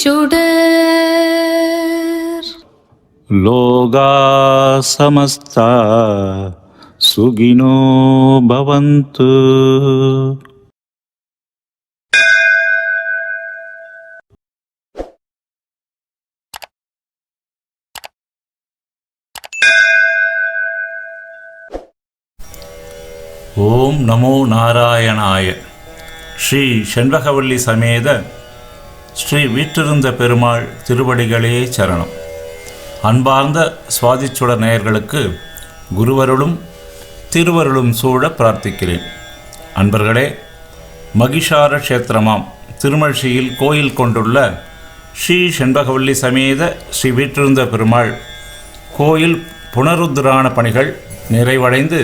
சுடர். லோகா சமஸ்தா சுகினோ பவந்து. ஓம் நமோ நாராயணாய. ஸ்ரீ செண்பகவல்லி சமேத ஸ்ரீ வீற்றிருந்த பெருமாள் திருவடிகளே சரணம். அன்பார்ந்த சுவாதிச்சுட நேயர்களுக்கு குருவருளும் திருவருளும் சூழ பிரார்த்திக்கிறேன். அன்பர்களே மகிஷார கஷேத்திரமாம் திருமழிசையில் கோயில் கொண்டுள்ள ஸ்ரீ செண்பகவல்லி சமேத ஸ்ரீ வீற்றிருந்த பெருமாள் கோயில் புனருத்தரான பணிகள் நிறைவடைந்து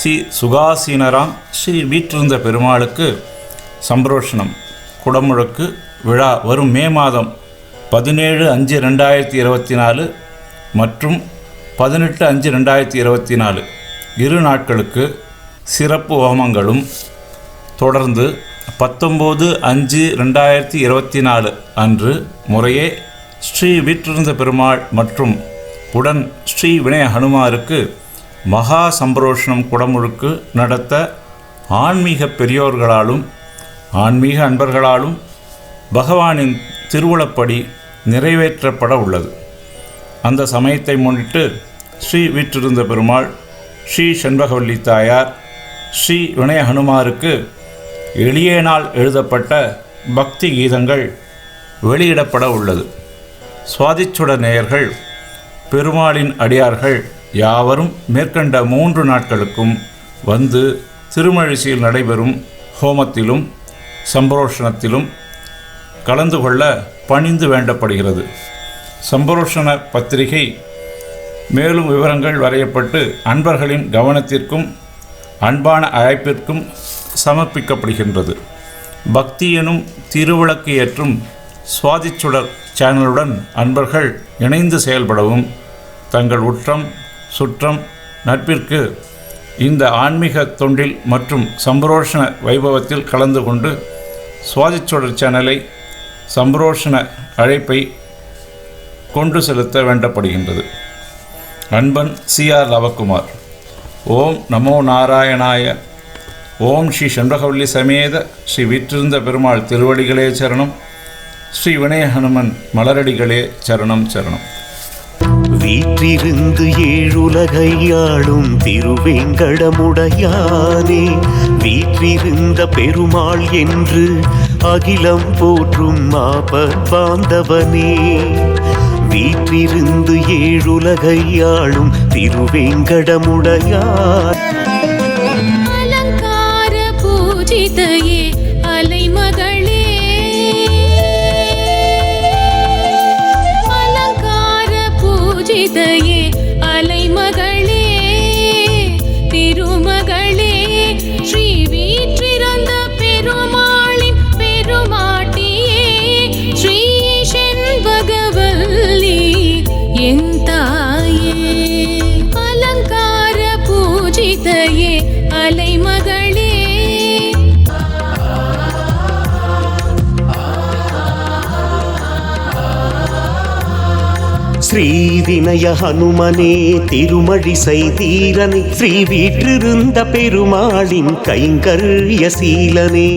ஸ்ரீ சுகாசீனராம் ஸ்ரீ வீற்றிருந்த பெருமாளுக்கு சம்பரோஷணம் குடமுழுக்கு விழா வரும் மே மாதம் பதினேழு அஞ்சு ரெண்டாயிரத்தி இருபத்தி நாலு மற்றும் பதினெட்டு அஞ்சு ரெண்டாயிரத்தி இருபத்தி நாலு. இரு நாட்களுக்கு சிறப்பு ஹோமங்களும் தொடர்ந்து பத்தொம்போது அஞ்சு ரெண்டாயிரத்தி இருபத்தி நாலு அன்று முறையே ஸ்ரீ வீற்றிருந்த பெருமாள் மற்றும் உடன் ஸ்ரீ வினய ஹனுமாருக்கு மகா சம்பரோஷணம் குடமுழுக்கு நடத்த ஆன்மீக பெரியோர்களாலும் ஆன்மீக அன்பர்களாலும் பகவானின் திருவுளப்படி நிறைவேற்றப்பட உள்ளது. அந்த சமயத்தை முன்னிட்டு ஸ்ரீ வீற்றிருந்த பெருமாள் ஸ்ரீ செண்பகவல்லி தாயார் ஸ்ரீ வினய ஹனுமாருக்கு எளியனால் எழுதப்பட்ட பக்தி கீதங்கள் வெளியிடப்பட உள்ளது. சுவாதிச்சுட நேயர்கள் பெருமாளின் அடியார்கள் யாவரும் மேற்கண்ட மூன்று நாட்களுக்கும் வந்து திருமழிசையில் நடைபெறும் ஹோமத்திலும் சம்பரோஷணத்திலும் கலந்து கொள்ள பணிந்து வேண்டப்படுகிறது. சம்பரோஷண பத்திரிகை மேலும் விவரங்கள் வரையப்பட்டு அன்பர்களின் கவனத்திற்கும் அன்பான அழைப்பிற்கும் சமர்ப்பிக்கப்படுகின்றது. பக்தி எனும் திருவிளக்கு ஏற்றும் சுவாதிச்சுடர் சேனலுடன் அன்பர்கள் இணைந்து செயல்படவும் தங்கள் உற்றம் சுற்றம் நட்பிற்கு இந்த ஆன்மீக தொண்டில் மற்றும் சம்பரோஷண வைபவத்தில் கலந்து கொண்டு சுவாதிச்சுடர் சேனலை சம்பரோஷண அழைப்பை கொண்டு செலுத்த வேண்டப்படுகின்றது. அன்பன் சி ஆர் ரவக்குமார். ஓம் நமோ நாராயணாய. ஓம் ஸ்ரீ செண்பகவல்லி சமேத ஸ்ரீ விற்றிருந்த பெருமாள் திருவடிகளே சரணம். ஸ்ரீ வினய ஹனுமன் மலரடிகளே சரணம் சரணம். வீற்றிருந்து ஏழுலகையாளும் திருவேங்கடமுடையானே. வீற்றிருந்த பெருமாள் என்று அகிலம் போற்றும் மாபர் பாந்தவனே. வீற்றிருந்து ஏழுலகையாளும் திருவேங்கடமுடையார். அலங்கார பூஜிதையே ஸ்ரீ வினய ஹனுமனே திருமழிசை தீரனை ஸ்ரீ வீற்றிருந்த பெருமாளின் கைங்கரிய சீலனே.